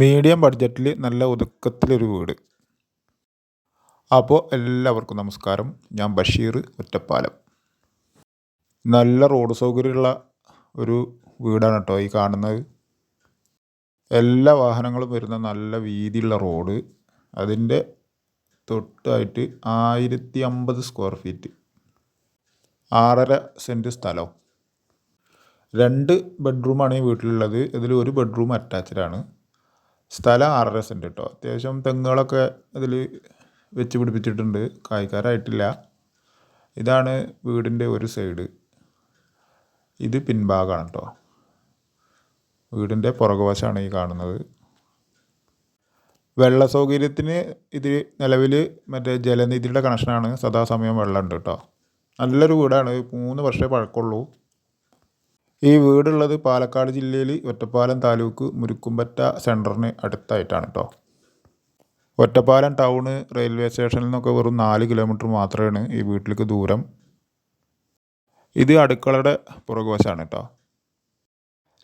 Medium ബഡ്ജറ്റിൽ നല്ല ഒതുക്കത്തിലൊരു വീട്. അപ്പോൾ എല്ലാവർക്കും നമസ്കാരം. ഞാൻ ബഷീർ ഒറ്റപ്പാലം. നല്ല റോഡ് സൗകര്യമുള്ള ഒരു വീടാണ് കേട്ടോ ഈ കാണുന്നത്. എല്ലാ വാഹനങ്ങളും വരുന്ന നല്ല വീതിയുള്ള റോഡ്. അതിന്റെ തൊട്ടായിട്ട് ആയിരത്തി അമ്പത് സ്ക്വയർ ഫീറ്റ്. ആറര സെന്റ് സ്ഥലം. രണ്ട് ബെഡ്റൂമാണ് ഈ വീട്ടിലുള്ളത്. ഇതിൽ ഒരു ബെഡ്റൂം അറ്റാച്ച്ഡ് ആണ് ആർ എസ് ഉണ്ട് കേട്ടോ അത്യാവശ്യം തെങ്ങുകളൊക്കെ ഇതിൽ വെച്ച് പിടിപ്പിച്ചിട്ടുണ്ട്. കായ്ക്കാരായിട്ടില്ല. ഇതാണ് വീടിന്റെ ഒരു സൈഡ് ഇത് പിൻഭാഗമാണ് കേട്ടോ വീടിന്റെ പുറകുവശമാണ് ഈ കാണുന്നത്. വെള്ള സൗകര്യത്തിന് ഇത് നിലവിൽ മറ്റേ ജലനിധിയുടെ കണക്ഷനാണ് സദാസമയം വെള്ളമുണ്ട് കേട്ടോ നല്ലൊരു വീടാണ്. മൂന്ന് വർഷമേ പഴക്കമുള്ളൂ. ഈ വീടുള്ളത് പാലക്കാട് ജില്ലയിൽ ഒറ്റപ്പാലം താലൂക്ക് മുരുക്കുംപറ്റ സെന്ററിന് അടുത്തായിട്ടാണ് കേട്ടോ ഒറ്റപ്പാലം ടൗണ് റെയിൽവേ സ്റ്റേഷനിൽ നിന്നൊക്കെ വെറും നാല് കിലോമീറ്റർ മാത്രമാണ് ഈ വീട്ടിലേക്ക് ദൂരം. ഇത് അടുക്കളയുടെ പുറകുവശമാണ് കേട്ടോ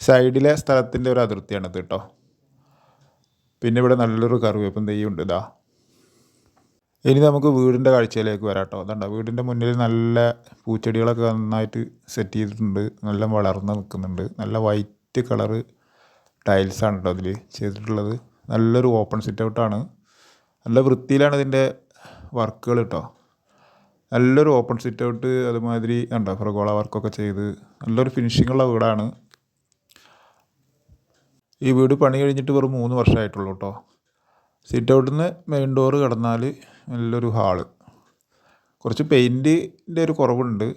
സൈഡിലെ സ്ഥലത്തിന്റെ ഒരു അതിർത്തിയാണിത് കേട്ടോ പിന്നെ ഇവിടെ നല്ലൊരു കറിവേപ്പും തെയ്യുണ്ട് ഇതാ ഇനി നമുക്ക് വീടിന്റെ കാഴ്ചയിലേക്ക് വരാം കേട്ടോ അതുകൊണ്ട് വീടിന്റെ മുന്നിൽ നല്ല പൂച്ചെടികളൊക്കെ നന്നായിട്ട് സെറ്റ് ചെയ്തിട്ടുണ്ട്. നല്ല വളർന്ന് നിൽക്കുന്നുണ്ട്. നല്ല വൈറ്റ് കളറ് ടൈൽസാണ് കേട്ടോ അതിൽ ചെയ്തിട്ടുള്ളത്. നല്ലൊരു ഓപ്പൺ സിറ്റ് ഔട്ടാണ് നല്ല വൃത്തിയിലാണ് ഇതിന്റെ വർക്കുകൾ കേട്ടോ നല്ലൊരു ഓപ്പൺ സിറ്റ് ഔട്ട് അതുമാതിരി ഉണ്ടോ ഫ്രഗോള വർക്കൊക്കെ ചെയ്ത് നല്ലൊരു ഫിനിഷിങ്ങുള്ള വീടാണ്. ഈ വീട് പണി കഴിഞ്ഞിട്ട് വെറും മൂന്ന് വർഷമായിട്ടുള്ളൂ കേട്ടോ സിറ്റ് ഔട്ടിൽ നിന്ന് മെയിൻ ഡോറ് കടന്നാൽ നല്ലൊരു ഹാൾ കുറച്ച് പെയിന്റിന്റെ ഒരു കുറവുണ്ട്.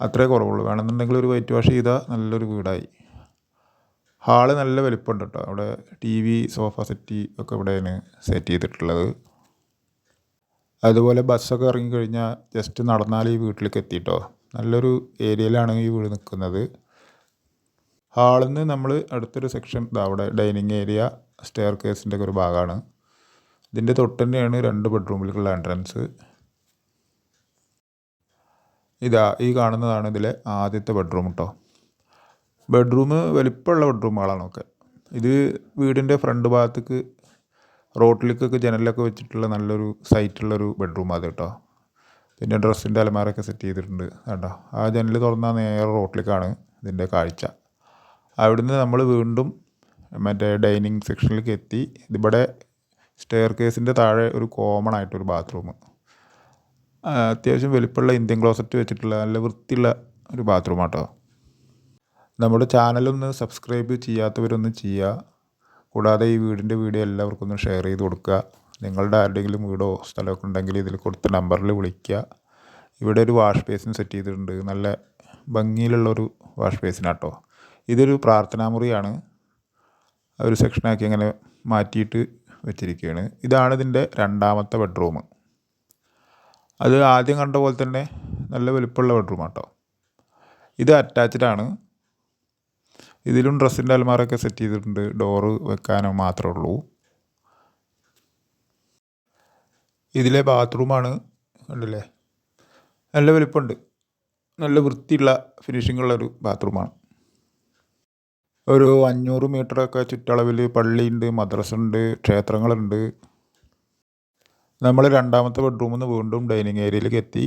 അത്രേ കുറവുള്ളൂ. വേണമെന്നുണ്ടെങ്കിൽ ഒരു വൈറ്റ് വാഷ് ചെയ്താൽ നല്ലൊരു വീടായി. ഹാൾ നല്ല വലിപ്പമുണ്ട് കേട്ടോ അവിടെ ടി വി സോഫ സെറ്റി ഒക്കെ ഇവിടെയാണ് സെറ്റ് ചെയ്തിട്ടുള്ളത്. അതുപോലെ ബസ്സൊക്കെ ഇറങ്ങിക്കഴിഞ്ഞാൽ ജസ്റ്റ് നടന്നാൽ ഈ വീട്ടിലേക്ക് എത്തിയിട്ടോ നല്ലൊരു ഏരിയയിലാണ് ഈ വീട് നിൽക്കുന്നത് ഹാളിൽ നിന്ന് നമ്മൾ അടുത്തൊരു സെക്ഷൻ ഇതാ അവിടെ ഡൈനിങ് ഏരിയ സ്റ്റെയർ കേസിന്റെ ഒക്കെ ഒരു ഭാഗമാണ്. ഇതിന്റെ തൊട്ട് തന്നെയാണ് രണ്ട് ബെഡ്റൂമിലേക്കുള്ള എൻട്രൻസ്. ഇതാ ഈ കാണുന്നതാണ് ഇതിലെ ആദ്യത്തെ ബെഡ്റൂം കേട്ടോ ബെഡ്റൂം വലിപ്പമുള്ള ബെഡ്റൂമുകളാണൊക്കെ ഇത് വീടിന്റെ ഫ്രണ്ട് ഭാഗത്തേക്ക് റോട്ടിലേക്കൊക്കെ ജനലിലൊക്കെ വെച്ചിട്ടുള്ള നല്ലൊരു സൈറ്റുള്ളൊരു ബെഡ്റൂം അത് കേട്ടോ പിന്നെ ഡ്രസ്സിന്റെ അലമാരൊക്കെ സെറ്റ് ചെയ്തിട്ടുണ്ട്. കേട്ടോ ആ ജനൽ തുറന്നാൽ നേരെ റോട്ടിലേക്കാണ് ഇതിന്റെ കാഴ്ച. അവിടുന്ന് നമ്മൾ വീണ്ടും മറ്റേ ഡൈനിങ് സെക്ഷനിലേക്ക് എത്തി. ഇതിവിടെ സ്റ്റെയർ കേസിന്റെ താഴെ ഒരു കോമൺ ആയിട്ടൊരു ബാത്റൂം അത്യാവശ്യം വലിപ്പമുള്ള ഇന്ത്യൻ ക്ലോസറ്റ് വെച്ചിട്ടുള്ള നല്ല വൃത്തിയുള്ള ഒരു ബാത്റൂം ആട്ടോ. നമ്മുടെ ചാനലൊന്ന് സബ്സ്ക്രൈബ് ചെയ്യാത്തവരൊന്ന് ചെയ്യുക. കൂടാതെ ഈ വീടിന്റെ വീഡിയോ എല്ലാവർക്കും ഒന്ന് ഷെയർ ചെയ്ത് കൊടുക്കുക. നിങ്ങളുടെ ആരുടെയെങ്കിലും വീടോ സ്ഥലമൊക്കെ ഉണ്ടെങ്കിൽ ഇതിൽ കൊടുത്ത നമ്പറിൽ വിളിക്കുക. ഇവിടെ ഒരു വാഷ് ബേസിൻ സെറ്റ് ചെയ്തിട്ടുണ്ട്. നല്ല ഭംഗിയിലുള്ളൊരു വാഷ് ബേസിനാട്ടോ ഇതൊരു പ്രാർത്ഥനാ മുറിയാണ് ഒരു സെക്ഷനാക്കി അങ്ങനെ മാറ്റിയിട്ട് വെച്ചിരിക്കുകയാണ്. ഇതാണ് ഇതിന്റെ രണ്ടാമത്തെ ബെഡ്റൂം. അത് ആദ്യം കണ്ട പോലെ തന്നെ നല്ല വലുപ്പമുള്ള ബെഡ്റൂം കേട്ടോ. ഇത് അറ്റാച്ച്ഡ് ആണ്. ഇതിലും ഡ്രസ്സിന്റെ അലമാരൊക്കെ സെറ്റ് ചെയ്തിട്ടുണ്ട്. ഡോറ് വെക്കാനോ മാത്രമേ ഉള്ളൂ. ഇതിലെ ബാത്റൂമാണ് കണ്ടില്ലേ? നല്ല വലുപ്പമുണ്ട്. നല്ല വൃത്തിയുള്ള ഫിനിഷിംഗ് ഉള്ളൊരു ബാത്റൂമാണ് ഒരു അഞ്ഞൂറ് മീറ്ററൊക്കെ ചുറ്റളവിൽ പള്ളിയുണ്ട് മദ്രസ ഉണ്ട് ക്ഷേത്രങ്ങളുണ്ട്. നമ്മൾ രണ്ടാമത്തെ ബെഡ്റൂമിൽ നിന്ന് വീണ്ടും ഡൈനിങ് ഏരിയയിലേക്ക് എത്തി.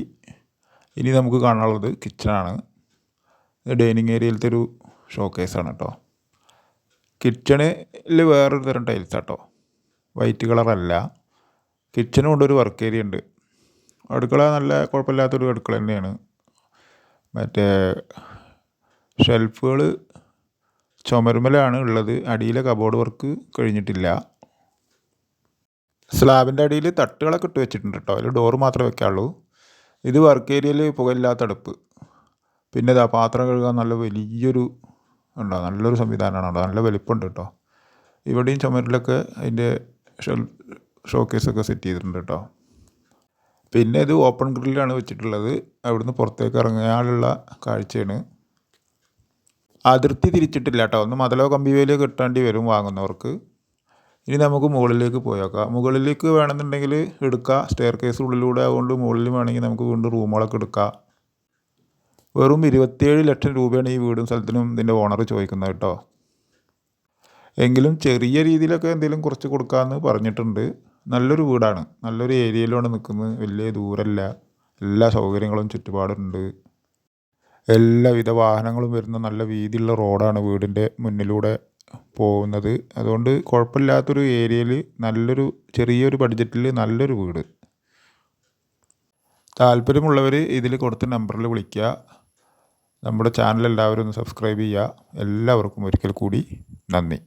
ഇനി നമുക്ക് കാണാനുള്ളത് കിച്ചണാണ് ഡൈനിങ് ഏരിയയിലത്തെ ഒരു ഷോക്കേസാണ് കേട്ടോ കിച്ചണിൽ വേറൊരു തരം ടൈൽസ് കേട്ടോ വൈറ്റ് കളറല്ല കിച്ചണും കൊണ്ടൊരു വർക്ക് ഏരിയ ഉണ്ട് അടുക്കള നല്ല കുഴപ്പമില്ലാത്തൊരു അടുക്കള തന്നെയാണ്. മറ്റേ ഷെൽഫുകൾ ചുമരുമലാണ് ഉള്ളത്. അടിയിലെ കബോർഡ് വർക്ക് കഴിഞ്ഞിട്ടില്ല. സ്ലാബിന്റെ അടിയിൽ തട്ടുകളൊക്കെ ഇട്ട് വെച്ചിട്ടുണ്ട് കേട്ടോ അതിൽ ഡോറ് മാത്രമേ വെക്കാനുള്ളൂ ഇത് വർക്ക് ഏരിയയിൽ പുകയില്ലാത്ത അടുപ്പ് പിന്നെ ഇതാ പാത്രം കഴുകാൻ നല്ല വലിയൊരു ഉണ്ടോ? നല്ലൊരു സംവിധാനമാണ് അവിടെ. നല്ല വലിപ്പമുണ്ട് കേട്ടോ ഇവിടെയും ചുമരിലൊക്കെ അതിന്റെ ഷെൽ ഷോക്കേസൊക്കെ സെറ്റ് ചെയ്തിട്ടുണ്ട് കേട്ടോ പിന്നെ ഇത് ഓപ്പൺ ഗ്രില്ലാണ് വെച്ചിട്ടുള്ളത്. അവിടുന്ന് പുറത്തേക്ക് ഇറങ്ങാനുള്ള കാഴ്ചയാണ്. അതിർത്തി തിരിച്ചിട്ടില്ല കേട്ടോ. ഒന്ന് മതലോ കമ്പിവേലിയോ കിട്ടേണ്ടി വരും വാങ്ങുന്നവർക്ക്. ഇനി നമുക്ക് മുകളിലേക്ക് പോയേക്കാം. മുകളിലേക്ക് വേണമെന്നുണ്ടെങ്കിൽ എടുക്കുക സ്റ്റെയർ കേസ് ഉള്ളിലൂടെ ആയതുകൊണ്ട് മുകളിൽ വേണമെങ്കിൽ നമുക്ക് വീണ്ടും റൂമുകളൊക്കെ എടുക്കാം. വെറും ഇരുപത്തിയേഴ് ലക്ഷം രൂപയാണ് ഈ വീടും സ്ഥലത്തിനും ഇതിന്റെ ഓണർ ചോദിക്കുന്നത് കേട്ടോ. എങ്കിലും ചെറിയ രീതിയിലൊക്കെ എന്തെങ്കിലും കുറച്ച് കൊടുക്കാമെന്ന് പറഞ്ഞിട്ടുണ്ട്. നല്ലൊരു വീടാണ്. നല്ലൊരു ഏരിയയിലാണ് നിൽക്കുന്നത്. വലിയ ദൂരമല്ല എല്ലാ സൗകര്യങ്ങളും ചുറ്റുപാടുണ്ട്. എല്ലാവിധ വാഹനങ്ങളും വരുന്ന നല്ല വീതിയുള്ള റോഡാണ് വീടിന്റെ മുന്നിലൂടെ പോകുന്നത്. അതുകൊണ്ട് കുഴപ്പമില്ലാത്തൊരു ഏരിയയിൽ നല്ലൊരു ചെറിയൊരു ബഡ്ജറ്റിൽ നല്ലൊരു വീട്. താല്പര്യമുള്ളവർ ഇതിൽ കൊടുത്ത നമ്പറിൽ വിളിക്കുക. നമ്മുടെ ചാനൽ എല്ലാവരും ഒന്ന് സബ്സ്ക്രൈബ് ചെയ്യുക. എല്ലാവർക്കും ഒരിക്കൽ കൂടി നന്ദി.